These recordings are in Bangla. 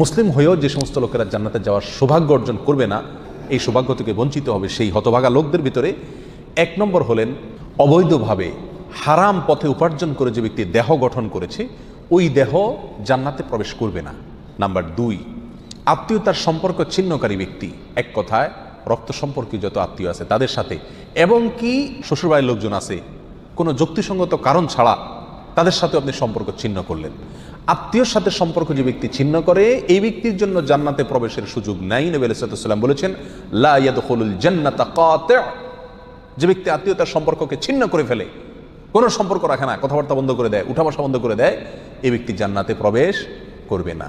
মুসলিম হয়েও যে সমস্ত লোকেরা জান্নাতে যাওয়ার সৌভাগ্য অর্জন করবে না, এই সৌভাগ্য থেকে বঞ্চিত হবে সেই হতভাগা লোকদের ভিতরে এক নম্বর হলেন অবৈধভাবে হারাম পথে উপার্জন করে যে ব্যক্তি দেহ গঠন করেছে, ওই দেহ জান্নাতে প্রবেশ করবে না। নাম্বার দুই, আত্মীয়তার সম্পর্ক ছিন্নকারী ব্যক্তি। এক কথায়, রক্ত সম্পর্কীয় যত আত্মীয় আছে তাদের সাথে, এবং কি শ্বশুরবাড়ির লোকজন আছে, কোনো যুক্তিসঙ্গত কারণ ছাড়া তাদের সাথে আপনি সম্পর্ক ছিন্ন করলেন। আত্মীয়র সাথে সম্পর্ক যে ব্যক্তি ছিন্ন করে, এই ব্যক্তির জন্য জান্নাতে প্রবেশের সুযোগ নাই। নবী আলাইসাল্লাম বলেছেন, লা ইয়াদখুলুল জান্নাতা যে ব্যক্তি আত্মীয়তার সম্পর্ককে ছিন্ন করে ফেলে, কোনো সম্পর্ক রাখে না, কথাবার্তা বন্ধ করে দেয় উঠা বসা বন্ধ করে দেয়, এই ব্যক্তি জান্নাতে প্রবেশ করবে না।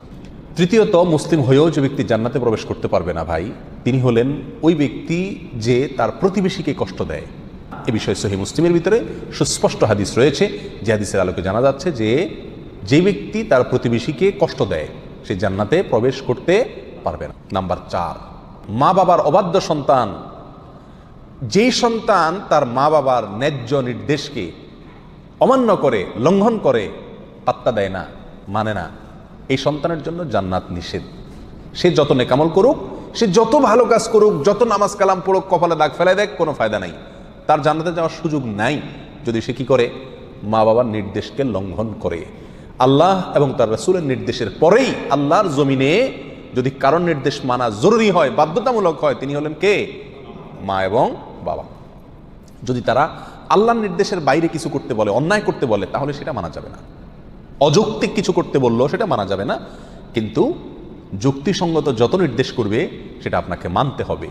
তৃতীয়ত, মুসলিম হয়েও যে ব্যক্তি জান্নাতে প্রবেশ করতে পারবে না ভাই, তিনি হলেন ওই ব্যক্তি যে তার প্রতিবেশীকে কষ্ট দেয়। এ বিষয়ে সহি মুসলিমের ভিতরে সুস্পষ্ট হাদিস রয়েছে, যে হাদিসের আলোকে জানা যাচ্ছে যে যে ব্যক্তি তার প্রতিবেশীকে কষ্ট দেয়, সে জান্নাতে প্রবেশ করতে পারবে না। নাম্বার চার, মা বাবার অবাধ্য সন্তান। যেই সন্তান তার মা বাবার ন্যায্য নির্দেশকে অমান্য করে, লঙ্ঘন করে, পাত্তা দেয় না মানে না, এই সন্তানের জন্য জান্নাত নিষেধ। সে যত নেকামল করুক, সে যত ভালো কাজ করুক, যত নামাজ কালাম পড়ুক, কপালে দাগ ফেলে দেখ কোনো ফায়দা নাই। তার জান্নাতে যাওয়ার সুযোগ নাই। যদি সে কি করে? মা বাবার নির্দেশকে লঙ্ঘন করে। আল্লাহ এবং তার রসুলের নির্দেশের পরেই আল্লাহর জমিনে যদি কারণ নির্দেশ মানা জরুরি হয়, বাধ্যতামূলক হয়, তিনি হলেন কে? মা এবং বাবা। যদি তারা আল্লাহর নির্দেশের বাইরে কিছু করতে বলে, অন্যায় করতে বলে, তাহলে সেটা মানা যাবে না। অযৌক্তিক কিছু করতে বললেও সেটা মানা যাবে না। কিন্তু যুক্তিসঙ্গত যত নির্দেশ করবে, সেটা আপনাকে মানতে হবে।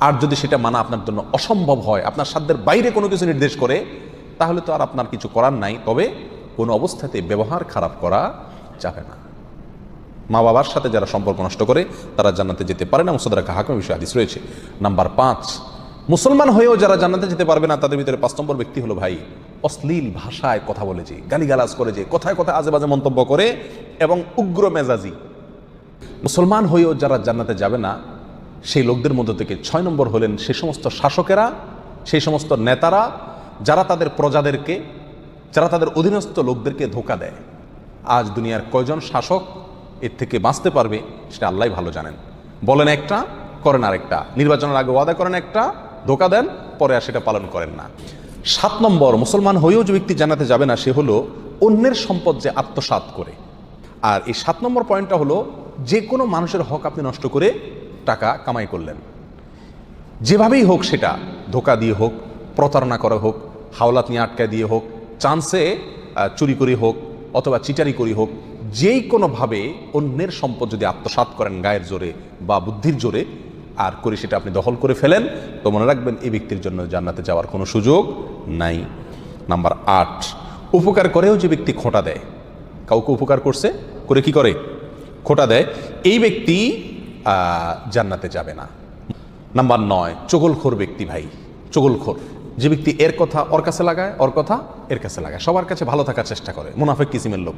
আর যদি সেটা মানা আপনার জন্য অসম্ভব হয়, আপনার সাধ্যের বাইরে কোনো কিছু নির্দেশ করে, তাহলে তো আর আপনার কিছু করার নাই। তবে কোনো অবস্থাতে ব্যবহার খারাপ করা যাবে না। মা বাবার সাথে যারা সম্পর্ক নষ্ট করে, তারা জান্নাতে যেতে পারে না। মুসাদারা হাকিমের বিষয়ে হাদিস রয়েছে। নাম্বার পাঁচ, মুসলমান হয়েও যারা জান্নাতে যেতে পারবে না, তাদের ভিতরে পাঁচ নম্বর ব্যক্তি হলো ভাই, অশ্লীল ভাষায় কথা বলে যে, গালিগালাজ করে যে, কথায় কথায় আজে বাজে মন্তব্য করে এবং উগ্র মেজাজি। মুসলমান হয়েও যারা জান্নাতে যাবে না, সেই লোকদের মধ্য থেকে ছয় নম্বর হলেন সে সমস্ত শাসকেরা, সেই সমস্ত নেতারা, যারা তাদের প্রজাদেরকে যারা তাদের অধীনস্থ লোকদেরকে ধোকা দেয়। আজ দুনিয়ার কয়জন শাসক এর থেকে বাঁচতে পারবে সেটা আল্লাহ ভালো জানেন। বলেন একটা, করেন আরেকটা। নির্বাচনের আগে ওয়াদা করেন একটা, ধোকা দেন, পরে আর সেটা পালন করেন না। সাত নম্বর, মুসলমান হয়েও যে ব্যক্তি জানাতে যাবে না, সে হলো অন্যের সম্পদ যে আত্মসাৎ করে। আর এই সাত নম্বর পয়েন্টটা হলো, যে কোনো মানুষের হক আপনি নষ্ট করে টাকা কামাই করলেন। যেভাবেই হোক সেটা, ধোকা দিয়ে হোক, প্রতারণা করা হোক, হাওলাত নিয়ে আটকায় দিয়ে হোক চান্সে চুরি করে হোক অথবা চিটারি করি হোক, যেই কোনোভাবে অন্যের সম্পদ যদি আত্মসাৎ করেন গায়ের জোরে বা বুদ্ধির জোরে আর করে সেটা আপনি দখল করে ফেলেন, তো মনে রাখবেন এই ব্যক্তির জন্য জান্নাতে যাওয়ার কোনো সুযোগ নাই। নাম্বার আট, উপকার করেও যে ব্যক্তি খোঁটা দেয়। কাউকে উপকার করছে, করে কি করে? খোঁটা দেয়। এই ব্যক্তি জান্নাতে যাবে না। নাম্বার নয়, চগলখোর ব্যক্তি ভাই, চগলখোর। যে ব্যক্তি এর কথা ওর কাছে লাগায়, ওর কথা এর কাছে লাগায়। সবার কাছে ভালো থাকার চেষ্টা করে। মুনাফেক কিসিমের লোক।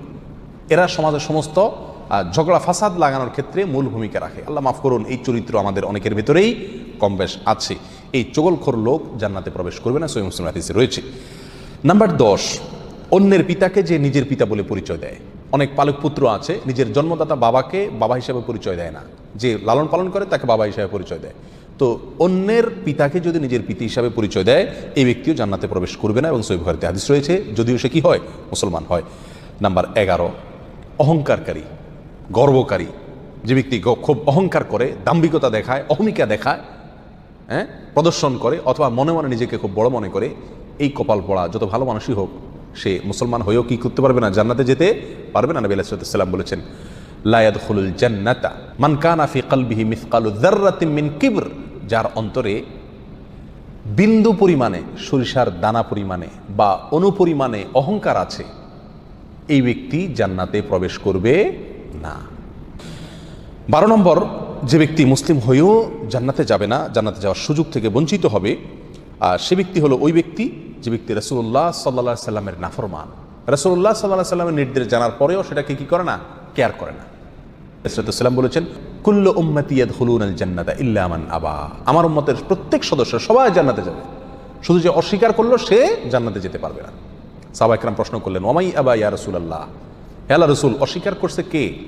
এরা সমাজের সমস্ত ঝগড়া, ফাসাদ লাগানোর ক্ষেত্রে মূল ভূমিকা রাখে। আল্লাহ মাফ করুন, এই চরিত্র আমাদের অনেকের ভেতরেই কম বেশ আছে। এই চগলখোর লোক জান্নাতে প্রবেশ করবে না সৈম মুসলিম রয়েছে। নাম্বার দশ, অন্যের পিতাকে যে নিজের পিতা বলে পরিচয় দেয়। অনেক পালক পুত্র আছে, নিজের জন্মদাতা বাবাকে বাবা হিসাবে পরিচয় দেয় না। যে লালন পালন করে, তাকে বাবা হিসাবে পরিচয় দেয়। তো অন্যের পিতাকে যদি নিজের পিতা হিসাবে পরিচয় দেয়, এই ব্যক্তিও জান্নাতে প্রবেশ করবে না এবং সৈব ভারতে হাদিস রয়েছে, যদিও সে কি হয়? মুসলমান হয়। নাম্বার এগারো, অহংকারকারী, গর্বকারী। যে ব্যক্তি খুব অহংকার করে, দাম্ভিকতা দেখায়, অহমিকা দেখায় হ্যাঁ? প্রদর্শন করে অথবা মনে মনে নিজেকে খুব বড় মনে করে, এই কপাল পড়া যত ভালো মানুষই হোক, সে মুসলমান হয়েও কি করতে পারবে না? জান্নাতে যেতে পারবে না? নবী আলাইসাল্লাম বলেছেন লায়াদ খুলুল জান্নাতা, মান কানা ফি কলবিহি মিসকালু যাররাতিন মিন কিবর। যার অন্তরে বিন্দু পরিমাণে সরিষার দানা পরিমাণে বা অনুপরিমাণে অহংকার আছে, এই ব্যক্তি জান্নাতে প্রবেশ করবে না। বারো নম্বর, যে ব্যক্তি মুসলিম হয়েও জান্নাতে যাবে না, জান্নাতে যাওয়ার সুযোগ থেকে বঞ্চিত হবে, আর সে ব্যক্তি হলো ওই ব্যক্তি, যে ব্যক্তি রসুল্লাহ সাল্লা সাল্লামের নাফরমান। রসুল্লাহ সাল্লাহ সাল্লামের নির্দেশ জানার পরেও সেটাকে কি করে না? কেয়ার করে না। সাল্লাম বলেছেন কুল্ল উম্মতিয়াদ হলুন আল জান্নাতা ইল্লামান আবা। আমার উম্মতের প্রত্যেক সদস্য সবাই জান্নাতে যাবে। শুধু যে অস্বীকার করল, সে জান্নাতে যেতে পারবে না। সাহবা একরাম প্রশ্ন করলেন ওমাই আবা ইয়া রসুল আল্লাহ হেলা রসুল, অস্বীকার করছে কে?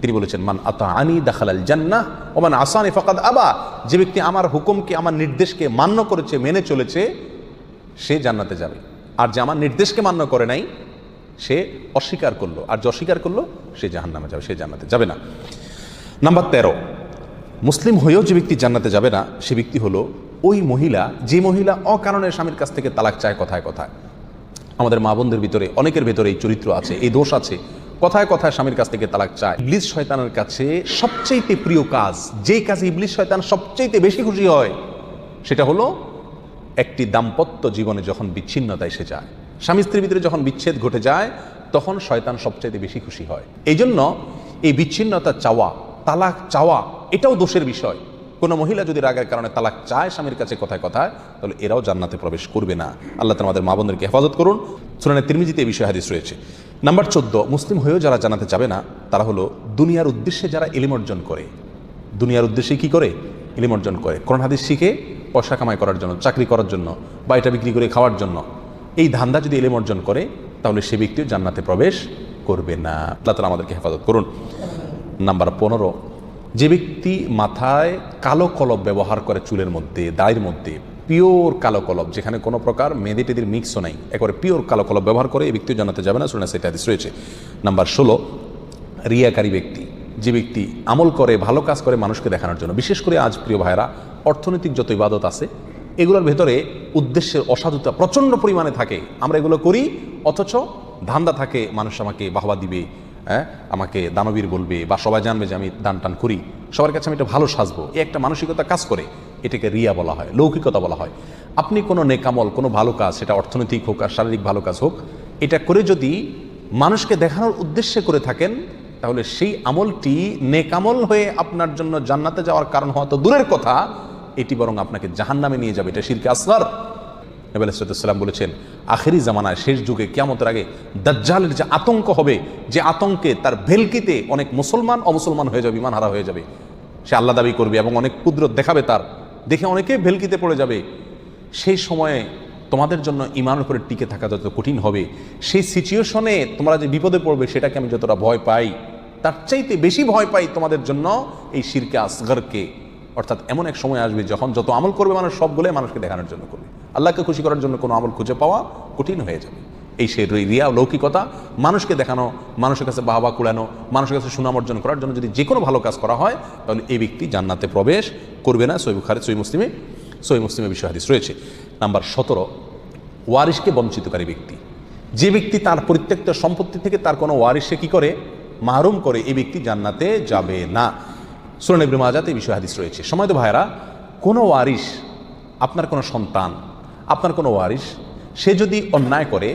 তিনি বলেছেন, মান আতা আনি দাখালাল জান্নাহ ওমান আসানি ফাকাদ আবা। যে ব্যক্তি আমার হুকুমকে, আমার নির্দেশকে মান্য করেছে, মেনে চলেছে, সে জান্নাতে যাবে। আর যে আমার নির্দেশকে মান্য করে নাই, সে অস্বীকার করল। আর যে অস্বীকার করল, সে জাহান্নামে যাবে, সে জান্নাতে যাবে না। নাম্বার তেরো. মুসলিম হয়েও যে ব্যক্তি জান্নাতে যাবে না, সে ব্যক্তি হলো ওই মহিলা, যে মহিলা অকারণে স্বামীর কাছ থেকে তালাক চায় কথায় কথায়। আমাদের মা বোনদের ভিতরে, অনেকের ভিতরে এই চরিত্র আছে, এই দোষ আছে। কথায় কথায় স্বামীর কাছ থেকে তালাক চায়। ইবলিস শয়তানের কাছে সবচেয়ে প্রিয় কাজ, যেই কাজে ইবলিস শয়তান সবচেয়ে বেশি খুশি হয়, সেটা হলো একটি দাম্পত্য জীবনে যখন বিচ্ছিন্নতা এসে যায়, স্বামী স্ত্রীর ভিতরে যখন বিচ্ছেদ ঘটে যায়, তখন শয়তান সবচাইতে বেশি খুশি হয়। এই জন্য এই বিচ্ছিন্নতা চাওয়া তালাক চাওয়া, এটাও দোষের বিষয়। কোনো মহিলা যদি রাগের কারণে তালাক চায় স্বামীর কাছে কথায় কথায়, তাহলে এরাও জান্নাতে প্রবেশ করবে না। আল্লাহ আমাদের মা বোনদেরকে হেফাজত করুন। সুরানের তিরমিজিতে এই বিষয়ে হাদিস রয়েছে। নাম্বার চোদ্দ, মুসলিম হয়েও যারা জানাতে যাবে না, তারা হলো দুনিয়ার উদ্দেশ্যে যারা এলিম অর্জন করে। দুনিয়ার উদ্দেশ্যে কি করে? এলিম অর্জন করে। কোরআন হাদিস শিখে পয়সা কামাই করার জন্য, চাকরি করার জন্য, বা এটা বিক্রি করে খাওয়ার জন্য। এই ধান্দা যদি এলিম অর্জন করে, তাহলে সে ব্যক্তিও জান্নাতে প্রবেশ করবে না। আল্লাহ তালা আমাদেরকে হেফাজত করুন। নাম্বার পনেরো। যে ব্যক্তি মাথায় কালো কলব ব্যবহার করে চুলের মধ্যে, দায়ের মধ্যে, পিওর কালো কলব যেখানে কোনো প্রকার মেয়েদের টেদির মিক্সও নাই, একবারে পিওর কালো কলব ব্যবহার করে এই ব্যক্তিও জানাতে যাবে না, শুনে সেটা হাদিস রয়েছে। নাম্বার ষোলো, রিয়াকারী ব্যক্তি, যে ব্যক্তি আমল করে, ভালো কাজ করে মানুষকে দেখানোর জন্য। বিশেষ করে আজ, প্রিয় ভাইরা অর্থনৈতিক যত ইবাদত আছে, এগুলোর ভেতরে উদ্দেশ্যের অসাধুতা প্রচণ্ড পরিমাণে থাকে। আমরা এগুলো করি, অথচ ধান্দা থাকে, মানুষ আমাকে বাহবা দিবে হ্যাঁ? আমাকে দানবীর বলবে বা সবাই জানবে যে আমি দান টান করি। সবার কাছে আমি এটা ভালো সাজবো। এই একটা মানসিকতা কাজ করে। এটাকে রিয়া বলা হয়, লৌকিকতা বলা হয়। আপনি কোনো নেকামল, কোনো ভালো কাজ, সেটা অর্থনৈতিক হোক আর শারীরিক ভালো কাজ হোক, এটা করে যদি মানুষকে দেখানোর উদ্দেশ্যে করে থাকেন, তাহলে সেই আমলটি নেকামল হয়ে আপনার জন্য জান্নাতে যাওয়ার কারণ হওয়া তো দূরের কথা। এটি বরং আপনাকে জাহান্নামে নিয়ে যাবে। এটা শিরকে আসগার। নবী আলাইসাল্লাম বলেছেন, আখেরি জামানায় শেষ যুগে কেমতের আগে দাজ্জালের যে আতঙ্ক হবে, যে আতঙ্কে তার ভেলকিতে অনেক মুসলমান অমুসলমান হয়ে যাবে ইমান হারা হয়ে যাবে। সে আল্লাহ দাবি করবে এবং অনেক কুদরত দেখাবে তার। দেখে অনেকে ভেলকিতে পড়ে যাবে। সেই সময়ে তোমাদের জন্য ইমানের উপরে টিকে থাকা যত কঠিন হবে, সেই সিচুয়েশনে তোমরা যে বিপদে পড়বে, সেটাকে আমি যতটা ভয় পাই, তার চাইতে বেশি ভয় পাই তোমাদের জন্য এই শিরকে আসগরকে। অর্থাৎ এমন এক সময় আসবে যখন যত আমল করবে মানুষ সবগুলো মানুষকে দেখানোর জন্য করবে। আল্লাহকে খুশি করার জন্য কোনো আমল খুঁজে পাওয়া কঠিন হয়ে যাবে। এই সেই রিয়া লৌকিকতা মানুষকে দেখানো, মানুষের কাছে বাহবা কুড়ানো, মানুষের কাছে সুনাম অর্জন করার জন্য যদি যে কোনো ভালো কাজ করা হয়, তাহলে এই ব্যক্তি জান্নাতে প্রবেশ করবে না সৈব বুখারে, সই মুসলিমে সই মুসলিমে বিষয় হাদিস রয়েছে। নাম্বার সতেরো, ওয়ারিশকে বঞ্চিতকারী ব্যক্তি। যে ব্যক্তি তার পরিত্যক্ত সম্পত্তি থেকে তার কোনো ওয়ারিশে কি করে? মাহরুম করে, এই ব্যক্তি জান্নাতে যাবে না। সুরান ইবনে মাজাতে এই বিষয় হাদিস রয়েছে। সময় তো ভাইরা কোনো ওয়ারিশ, আপনার কোনো সন্তান, আপনার কোনো ওয়ারিশ, সে যদি অন্যায় করে,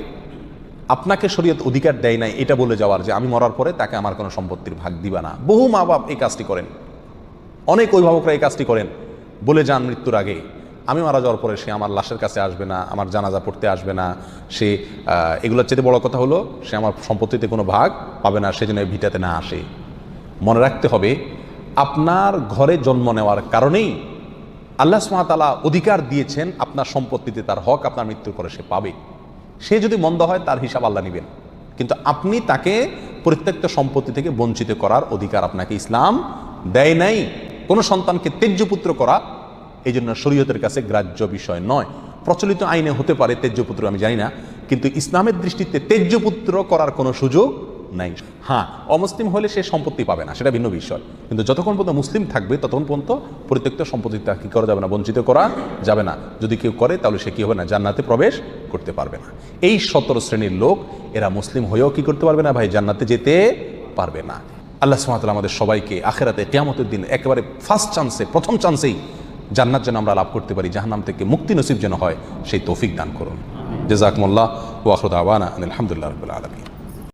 আপনাকে শরীয়ত অধিকার দেয় নাই, এটা বলে যাওয়ার যে আমি মরার পরে তাকে আমার কোনো সম্পত্তির ভাগ দিবা না। বহু মা বাপ এই কাজটি করেন। অনেক অভিভাবকরা এই কাজটি করেন। বলে যান মৃত্যুর আগে, আমি মারা যাওয়ার পরে সে আমার লাশের কাছে আসবে না, আমার জানাজা পড়তে আসবে না, সে এগুলোর চেয়ে বড় কথা হলো, সে আমার সম্পত্তিতে কোনো ভাগ পাবে না সেজন্য ভিটাতে না আসে। মনে রাখতে হবে আপনার ঘরে জন্ম নেওয়ার কারণেই আল্লাহ সুমাতালা অধিকার দিয়েছেন আপনার সম্পত্তিতে তার হক, আপনার মৃত্যুর পরে সে পাবে। সে যদি মন্দ হয়, তার হিসাব আল্লাহ নেবেন। কিন্তু আপনি তাকে পরিত্যক্ত সম্পত্তি থেকে বঞ্চিত করার অধিকার আপনাকে ইসলাম দেয় নাই। কোনো সন্তানকে তেজ্যপুত্র করা এই জন্য শরীয়তের কাছে গ্রাহ্য বিষয় নয়। প্রচলিত আইনে হতে পারে তেজ্যপুত্র, আমি জানি না। কিন্তু ইসলামের দৃষ্টিতে তেজ্যপুত্র করার কোনো সুযোগ নাই। হ্যাঁ অমুসলিম হলে সে সম্পত্তি পাবে না সেটা ভিন্ন বিষয়। কিন্তু যতক্ষণ পর্যন্ত মুসলিম থাকবে ততক্ষণ পর্যন্ত পরিত্যক্ত সম্পত্তি তাকে কি করা যাবে না বঞ্চিত করা যাবে না। যদি কেউ করে তাহলে সে কি হবে না জান্নাতে প্রবেশ করতে পারবে না। এই সতেরো শ্রেণির লোক এরা মুসলিম হয়েও কি করতে পারবে না ভাই? জান্নাতে যেতে পারবে না। আল্লাহ সুমাতাল আমাদের সবাইকে আখেরাতে কেয়ামতের দিন একেবারে ফার্স্ট চান্সে প্রথম চান্সেই জান্নাত যেন আমরা লাভ করতে পারি জাহান্নাম থেকে মুক্তি নসিব যেন হয় সেই তৌফিক দান করুন। জেজাকমুল্লাহ ওয়াখরুদ আওয়ানা আলহামদুলিল্লাহ রবিল আলমী